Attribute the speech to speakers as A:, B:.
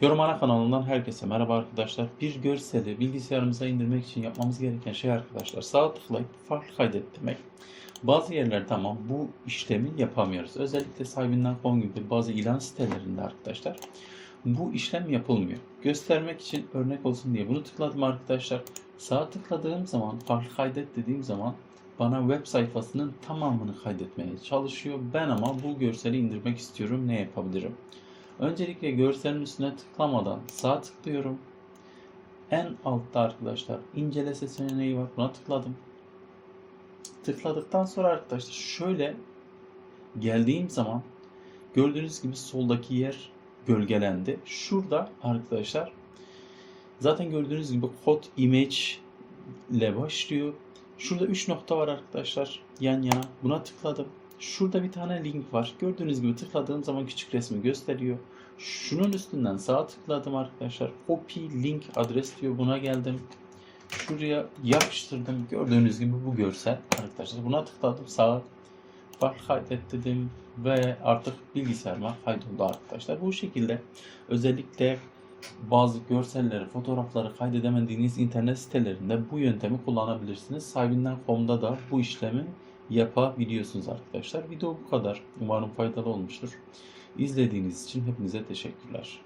A: Yorum Ana kanalından herkese merhaba arkadaşlar. Bir görseli bilgisayarımıza indirmek için yapmamız gereken şey arkadaşlar sağ tıklayıp farklı kaydet demek. Bazı yerlerde tamam bu işlemi yapamıyoruz. Özellikle sahibinden sahibinden.com gibi bazı ilan sitelerinde arkadaşlar bu işlem yapılmıyor. Göstermek için örnek olsun diye bunu tıkladım arkadaşlar. Sağ tıkladığım zaman farklı kaydet dediğim zaman bana web sayfasının tamamını kaydetmeye çalışıyor. Ben ama bu görseli indirmek istiyorum. Ne yapabilirim? Öncelikle görselin üstüne tıklamadan sağ tıklıyorum. En altta arkadaşlar incele seçeneği var. Buna tıkladım. Tıkladıktan sonra arkadaşlar şöyle geldiğim zaman gördüğünüz gibi soldaki yer gölgelendi. Şurada arkadaşlar zaten gördüğünüz gibi kod image ile başlıyor. Şurada 3 nokta var arkadaşlar yan yana. Buna tıkladım. Şurada bir tane link var. Gördüğünüz gibi tıkladığım zaman küçük resmi gösteriyor. Şunun üstünden sağ tıkladım arkadaşlar. Copy link adres diyor. Buna geldim. Şuraya yapıştırdım. Gördüğünüz gibi bu görsel arkadaşlar. Buna tıkladım. Sağ farklı kaydet dedim ve artık bilgisayarıma kaydoldu arkadaşlar. Bu şekilde özellikle bazı görselleri, fotoğrafları kaydedemediğiniz internet sitelerinde bu yöntemi kullanabilirsiniz. Sahibinden.com'da da bu işlemi yapabiliyorsunuz arkadaşlar. Video bu kadar. Umarım faydalı olmuştur. İzlediğiniz için hepinize teşekkürler.